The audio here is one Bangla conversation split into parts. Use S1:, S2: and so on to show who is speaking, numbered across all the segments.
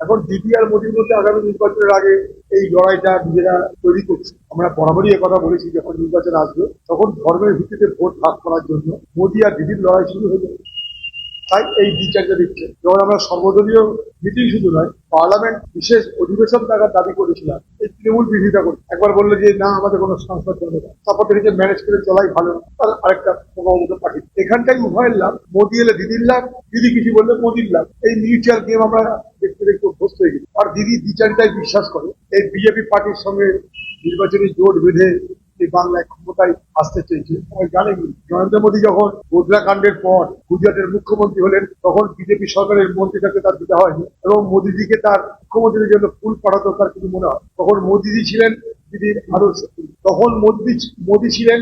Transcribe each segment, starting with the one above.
S1: এখন দিদি আর মোদীর মধ্যে আগামী নির্বাচনের আগে এই লড়াইটা নিজেরা তৈরি করছে। আমরা বরাবরই কথা বলেছি, যখন নির্বাচন আসবে, তখন ধর্মের ভিত্তিতে ভোট ভাগ করার জন্য মোদী আর দিদির লড়াই শুরু হয়ে যাবে। তাই এই বিচারটা দিচ্ছে। যখন আমরা সর্বদলীয় মিটিং শুধু নয় পার্লামেন্ট বিশেষ অধিবেশন থাকার দাবি করেছিলাম, এই তৃণমূল বিরোধিতা করে একবার বলল যে, না, আমাদের কোনো সংসদ চলবে না। তারপর থেকে ম্যানেজ করে চলাই ভালো তার আরেকটা প্রকল্প পাঠিয়ে এখানটাই উভয়ের লাভ। মোদি এলে দিদির লাভ, দিদি কিছু বললে মোদির লাভ। এই মিউচুয়াল গেম আমরা অভ্যস্ত হয়ে গেছি। আর দিদি বিচারটাই বিশ্বাস করে, এই বিজেপি পার্টির সঙ্গে নির্বাচনী জোট বেঁধে এই বাংলায় ক্ষমতায় আসতে চেয়েছে। জানেন নরেন্দ্র মোদী যখন গোদরা কাণ্ডের পর গুজরাটের মুখ্যমন্ত্রী হলেন, তখন বিজেপি সরকারের মন্ত্রীটাকে তার দিতে হয়নি এবং মোদীজিকে তার মুখ্যমন্ত্রীর জন্য ফুল পাঠাতো তার কিছু মনে হয়। তখন মোদীজি ছিলেন দিদির আদর্শ। তখন মোদী মোদী ছিলেন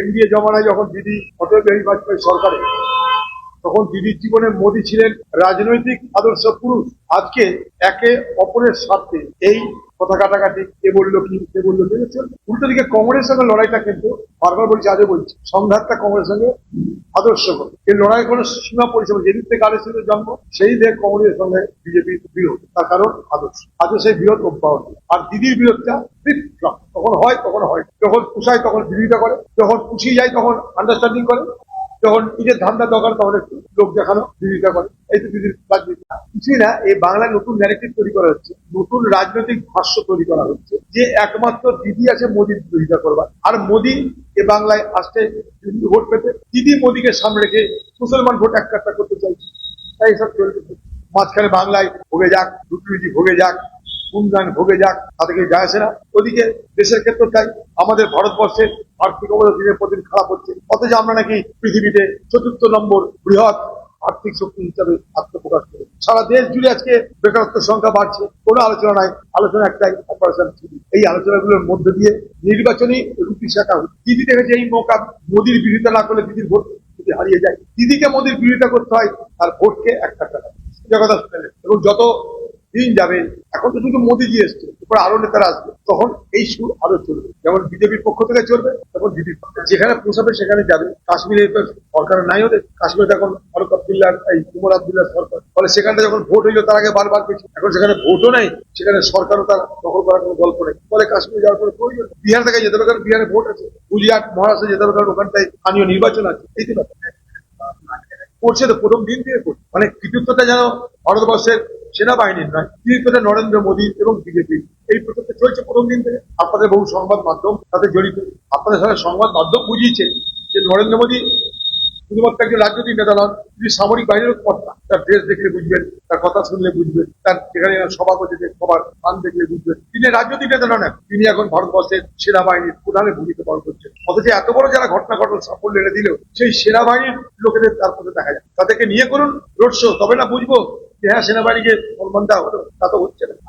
S1: এনডিএ জমানায় যখন দিদি অটল বিহারী বাজপেয়ী সরকারে। তখন দিদির জীবনে মোদী ছিলেন রাজনৈতিক আদর্শ পুরুষ। আজকে একে অপরের স্বার্থে এই কথা কাটাকাটি, কে বলল কি, কে বলল দেখেছেন উল্টো দিকে কংগ্রেসের সঙ্গে লড়াইটা কিন্তু বারবার বলছি, আজও বলছি, সংঘাতটা কংগ্রেসের সঙ্গে আদর্শ এই লড়াই কোনো সীমা পরিষেবা যেদিন থেকে আদর্শের জন্ম, সেই দেখ কংগ্রেসের সঙ্গে বিজেপির বিরোধ। তার কারণ আদর্শ। আজও সেই বিরোধ অব্যাহত। আর দিদির বিরোধটা তখন হয় তখন হয় যখন পুষায়, তখন বিরোধিতা করে। যখন পুষিয়ে যায়, তখন আন্ডারস্ট্যান্ডিং করে। যখন নিজের ধান্দা দরকার তখন একটু লোক দেখানো, বিরোধিতা করে। এই তো দিদির রাজনীতি। কিছুই না, এই বাংলায় নতুন ন্যারেটিভ তৈরি করা হচ্ছে, নতুন রাজনৈতিক ভাষ্য তৈরি করা হচ্ছে, যে একমাত্র দিদি আছে মোদীর বিরোধিতা করবার। আর মোদী এ বাংলায় আসতে ভোট পেতে। দিদি মোদীকে সামনে রেখে মুসলমান ভোট এক করতে চাইছে। তাই এসব চলছে। মাঝখানে বাংলায় ভোগে যাক দুর্নীতি ভোগে যাক উন্নয়ন ভোগে যাক কিছু যায় আসে না। ওদিকে দেশের ক্ষেত্রে তাই, আমাদের ভারতবর্ষের আর্থিক অবস্থা দিনের পর দিন খারাপ হচ্ছে। অথচ আমরা নাকি পৃথিবীতে চতুর্থ নম্বর বৃহৎ আর্থিক শক্তি হিসাবে আত্মপ্রকাশ করে। সারা দেশ জুড়ে আজকে বেকারত্বের সংখ্যা বাড়ছে। কোনো আলোচনা নাই আলোচনা একটাই অপারেশন থ্রি এই আলোচনাগুলোর মধ্যে দিয়ে নির্বাচনী রুটি শেখা হচ্ছে। দিদি দেখেছে এই মৌকা মোদির বিরোধিতা না করলে দিদির ভোট যদি হারিয়ে যায়। দিদিকে মোদির বিরোধিতা করতে হয়, তার ভোটকে একটা টাকা। এবং যত দিন যাবে। এখন তো শুধু মোদিজি এসছে, এরপর আরও নেতারা আসবে। তখন এই সুর আরও চলবে। যেমন বিজেপির পক্ষ থেকে চলবে, তখন থেকে। যেখানে পোষাবে সেখানে যাবে। কাশ্মীরে সরকার নাই ওদের। কাশ্মীরে এখন ফারুক আবদুল্লাহ, এই কুমর আবদুল্লাহ সরকার। ফলে সেখানটা যখন ভোট হইল, তার আগে বারবার পেয়েছে এখন সেখানে ভোটও নাই, সেখানে সরকারও তার দখল করার কোনো গল্প নেই। ফলে কাশ্মীরে যাওয়ার কোনো প্রয়োজন বিহার থেকে যেতে হবে, কারণ বিহারে ভোট আছে। গুজরাট, মহারাষ্ট্রে যেতে হবে, কারণ ওখানটায় স্থানীয় নির্বাচন আছে। এই তো। করছে তো প্রথম দিন থেকে করছে। মানে কৃতিত্বটা যেন ভারতবর্ষের সেনাবাহিনীর নয় কৃতিত্বটা নরেন্দ্র মোদী এবং বিজেপি। এই প্রচেষ্টা চলছে প্রথম দিন থেকে। আপনাদের বহু সংবাদ মাধ্যম তাতে জড়িত। আপনাদের সাথে সংবাদ মাধ্যম বুঝিয়েছে যে নরেন্দ্র মোদী শুধুমাত্র একজন রাজনৈতিক নেতা নন, তিনি সামরিক বাহিনীর কর্তা। তার ড্রেস দেখলে বুঝবেন, তার কথা শুনলে বুঝবেন, তার যেখানে সভা করছে সবার স্থান দেখলে বুঝবেন। তিনি রাজনৈতিক নেতা নন তিনি এখন ভারতবর্ষের সেনাবাহিনীর প্রধানের ভূমিকা পালন করছেন। অথচ এত বড় যারা ঘটনা ঘটনা সাফল্য এনে দিলেও সেই সেনাবাহিনীর লোকেদের তার মধ্যে দেখা যায়। তাদেরকে নিয়ে করুন, রোড শো, তবে না বুঝব? হ্যাঁ সেনাবাহিনীকে সম্মান দেওয়া হলো তা তো হচ্ছে না।